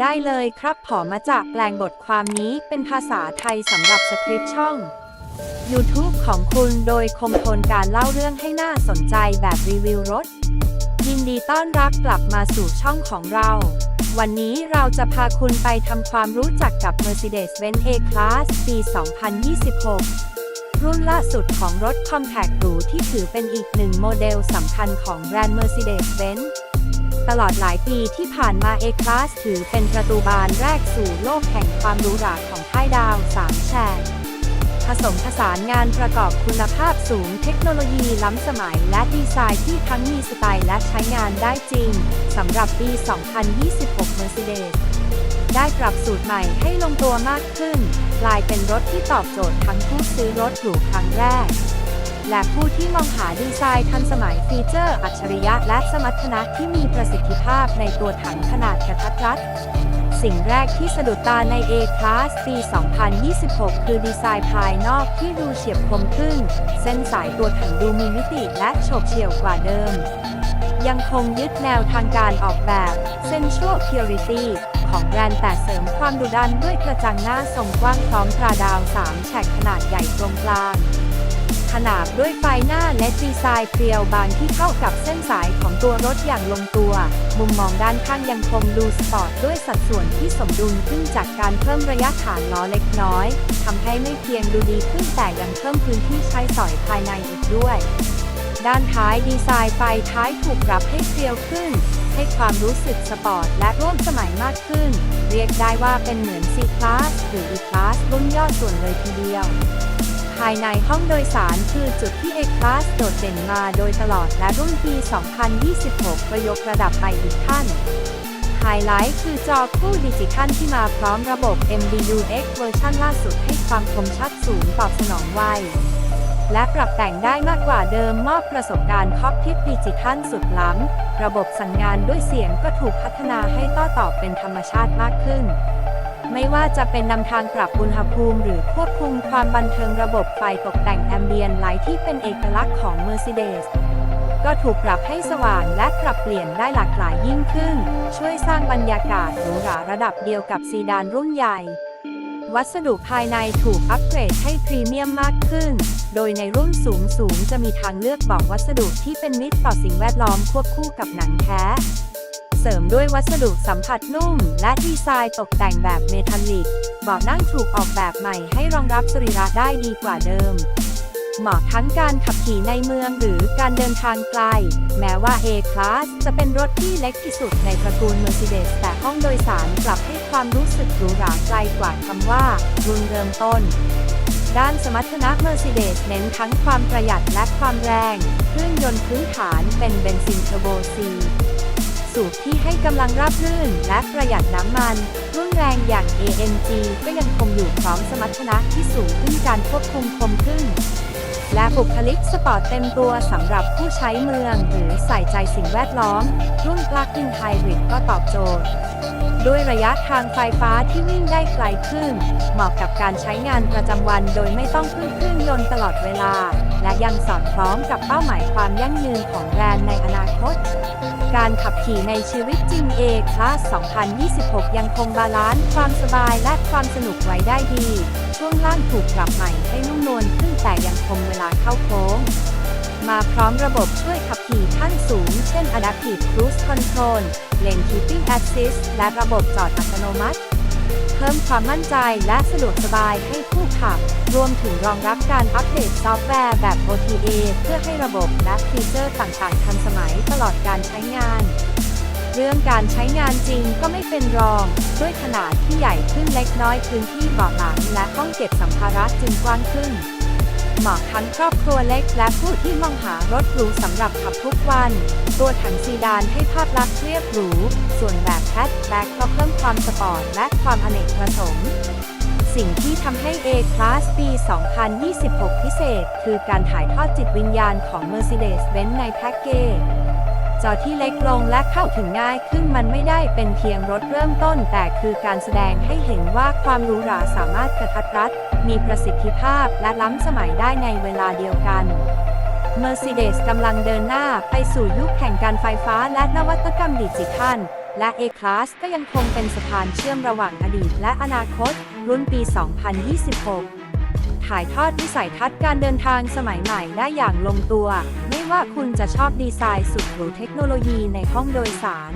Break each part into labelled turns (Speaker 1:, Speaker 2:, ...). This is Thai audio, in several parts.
Speaker 1: ได้เลยครับขอมาจากแปลงบทความนี้เป็นภาษาไทยสำหรับสคริปต์ช่อง YouTube ของคุณโดยคมทนการเล่าเรื่องให้น่าสนใจแบบรีวิวรถ ยินดีต้อนรับกลับมาสู่ช่องของเรา วันนี้เราจะพาคุณไปทำความรู้จักกับ Mercedes-Benz A-Class ปี 2026รุ่นล่าสุดของรถ Compact หรูที่ถือเป็นอีกหนึ่งโมเดลสำคัญของแบรนด์ Mercedes-Benz ตลอดหลายปีที่ผ่านมา A-Class ถือเป็นประตูบานแรกสู่โลกแห่งความหรูหราของค่ายดาว 3 แฉกผสมผสานงานประกอบคุณภาพสูงเทคโนโลยีล้ำสมัยและดีไซน์ที่ทั้งมีสไตล์และใช้งานได้จริง สำหรับปี 2026 Mercedes ได้ปรับสูตรใหม่ให้ลงตัวมากขึ้น กลายเป็นรถที่ตอบโจทย์ทั้งผู้ซื้อรถหรูครั้งแรก และผู้ที่มองหาดีไซน์ทันสมัยฟีเจอร์อัจฉริยะและสมรรถนะที่มีประสิทธิภาพในตัวถังขนาดกระทัดรัด สิ่งแรกที่สะดุดตาใน A-Class ปี 2026 คือดีไซน์ภายนอกที่ดูเฉียบคมขึ้น เส้นสายตัวถังดูมีมิติและโฉบเฉี่ยวกว่าเดิม ยังคงยึดแนวทางการออกแบบ Sensual Purity ของแบรนด์แต่เสริมความดุดันด้วยกระจังหน้าทรงกว้างพร้อมตราดาว 3 แฉกขนาดใหญ่ตรงกลาง นาบด้วยไฟหน้าและดีไซน์เปรียวบางที่เข้ากับเส้นสายของตัวรถอย่างลงตัว มุมมองด้านข้างยังคงดูสปอร์ตด้วยสัดส่วนที่สมดุลขึ้นจากการเพิ่มระยะฐานล้อเล็กน้อยทำให้ไม่เพียงดูดีขึ้นแต่ยังเพิ่มพื้นที่ใช้สอยภายในอีกด้วยด้านท้ายดีไซน์ไฟท้ายถูกปรับให้เกลียวขึ้น ให้ความรู้สึกสปอร์ตและร่วมสมัยมากขึ้น เรียกได้ว่าเป็นเหมือน C-Class หรือ E-Class รุ่นย่อส่วนเลยทีเดียว ภายในห้องโดยสารคือจุดที่ A-Class โดดเด่นมาโดยตลอดและรุ่นปี 2026ประยกระดับไปอีกขั้นไฮไลท์คือจอคู่ดิจิทัลที่มาพร้อมระบบ MBUX เวอร์ชันล่าสุดให้ความคมชัดสูงตอบสนองไว และปรับแต่งได้มากกว่าเดิมมอบประสบการณ์คอกพิทดิจิทัลสุดล้ำ ระบบสั่งงานด้วยเสียงก็ถูกพัฒนาให้ต้อตอบเป็นธรรมชาติมากขึ้น ไม่ว่าจะเป็นนำทางปรับอุณหภูมิหรือควบคุมความบันเทิงระบบไฟตกแต่งแอมเบียนไลท์ที่เป็นเอกลักษณ์ของ Mercedes ก็ถูกปรับให้สว่างและปรับเปลี่ยนได้หลากหลายยิ่งขึ้น ช่วยสร้างบรรยากาศหรูหราระดับเดียวกับซีดานรุ่นใหญ่ วัสดุภายในถูกอัปเกรดให้พรีเมียมมากขึ้น โดยในรุ่นสูงสูงจะมีทางเลือกบอกวัสดุที่เป็นมิตรต่อสิ่งแวดล้อมควบคู่กับหนังแท้ เสริมด้วยวัสดุสัมผัสนุ่ม และดีไซน์ตกแต่งแบบเมทัลลิกเบาะนั่งถูกออกแบบใหม่ให้รองรับสรีระได้ดีกว่าเดิม เหมาะทั้งการขับขี่ในเมืองหรือการเดินทางไกล แม้ว่า A-Class จะเป็นรถที่เล็กที่สุดในตระกูล Mercedes แต่ห้องโดยสารกลับให้ความรู้สึกหรูหราไกลกว่าคำว่ารุ่นเริ่มต้นด้านสมรรถนะ Mercedes เน้นทั้งความประหยัดและความแรง เครื่องยนต์พื้นฐานเป็นเบนซินเทอร์โบ C สูบที่ให้กำลังราบรื่น และประหยัดน้ำมัน รุ่นแรงอย่าง AMG ก็ยังคงอยู่พร้อมสมรรถนะที่สูงขึ้นการควบคุมคมขึ้นและบุคลิกสปอร์ตเต็มตัวสำหรับผู้ใช้เมือง หรือใส่ใจสิ่งแวดล้อม รุ่น Plug-in Hybrid ก็ตอบโจทย์ ด้วยระยะทางไฟฟ้าที่วิ่งได้ไกลขึ้น เหมาะกับการใช้งานประจำวันโดยไม่ต้องพึ่งเครื่องยนต์ตลอดเวลา และยังสอดคล้องกับเป้าหมายความยั่งยืนของแบรนด์ในอนาคต การขับขี่ในชีวิตจริง A Class 2026 ยังคงบาลานซ์ความสบายและความสนุกไว้ได้ดี ช่วงล่างถูกปรับใหม่ให้นุ่มนวลขึ้นแต่ยังคงเวลาเข้าโค้ง มาพร้อมระบบช่วยขับขี่ขั้นสูง เช่น Adaptive Cruise Control Lane Keeping Assist และระบบจอดอัตโนมัติ เพิ่มความมั่นใจและสะดวกสบายให้ผู้ขับ รวมถึงรองรับการอัปเดตซอฟต์แวร์แบบ OTA เพื่อให้ระบบและฟีเจอร์ต่างๆ ทันสมัยตลอดการใช้งานเรื่องการใช้งานจริงก็ไม่เป็นรอง ด้วยขนาดที่ใหญ่ขึ้นเล็กน้อยพื้นที่เบาะหลังและห้องเก็บสัมภาระจึงกว้างขึ้น เหมาะทั้งครอบครัวเล็กและผู้ที่มองหารถหรูสำหรับขับทุกวัน ตัวถังซีดานให้ภาพลักษณ์เรียบหรู ส่วนแบบแพทแบ็กก็เพิ่มความสปอร์ตและความอเนกประสงค์สิ่งที่ทำให้ A-Class ปี 2026 พิเศษ คือการถ่ายทอดจิตวิญญาณของ Mercedes-Benz ในแพ็กเกจ จอที่เล็กลงและเข้าถึงง่ายขึ้นมันไม่ได้เป็นเพียงรถเริ่มต้น แต่คือการแสดงให้เห็นว่าความหรูหราสามารถกระทัดรัด มีประสิทธิภาพและล้ำสมัยได้ในเวลาเดียวกัน Mercedes กำลังเดินหน้าไปสู่ยุคแห่งการไฟฟ้าและนวัตกรรมดิจิทัล และ A-Class ก็ยังคงเป็นสะพานเชื่อมระหว่างอดีตและอนาคต รุ่นปี 2026 ถ่ายทอดวิสัยทัศน์การเดินทางสมัยใหม่ได้อย่างลงตัว ไม่ว่าคุณจะชอบดีไซน์สุดหรูเทคโนโลยีในห้องโดยสาร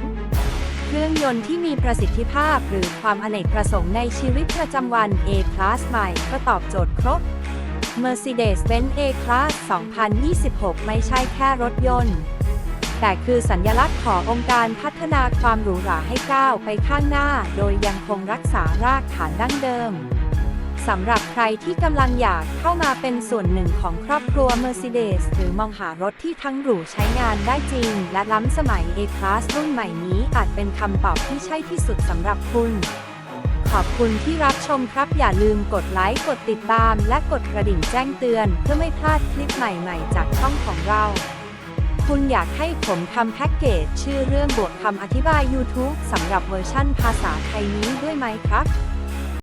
Speaker 1: เครื่องยนต์ที่มีประสิทธิภาพหรือความอเนกประสงค์ในชีวิตประจำวัน A-Class ใหม่ก็ตอบโจทย์ครบ Mercedes-Benz A-Class 2026 ไม่ใช่แค่รถยนต์ แต่คือสัญลักษณ์ขององค์การพัฒนาความหรูหราให้ก้าวไปข้างหน้า โดยยังคงรักษารากฐานดั้งเดิม สำหรับใครที่กำลังอยากเข้ามาเป็นส่วนหนึ่งของครอบครัว Mercedes หรือมองหารถที่ทั้งหรูใช้งานได้จริง และล้ำสมัย A-Class รุ่นใหม่นี้อาจเป็นคำตอบที่ใช่ที่สุดสำหรับคุณ ขอบคุณที่รับชมครับ อย่าลืมกดไลค์ กดติดตาม และกดกระดิ่งแจ้งเตือน เพื่อไม่พลาดคลิปใหม่ๆ จากช่องของเรา คุณอยากให้ผมทำแพ็กเกจชื่อเรื่องบวกคำอธิบาย YouTube สำหรับเวอร์ชั่นภาษาไทยนี้ด้วยไหมครับ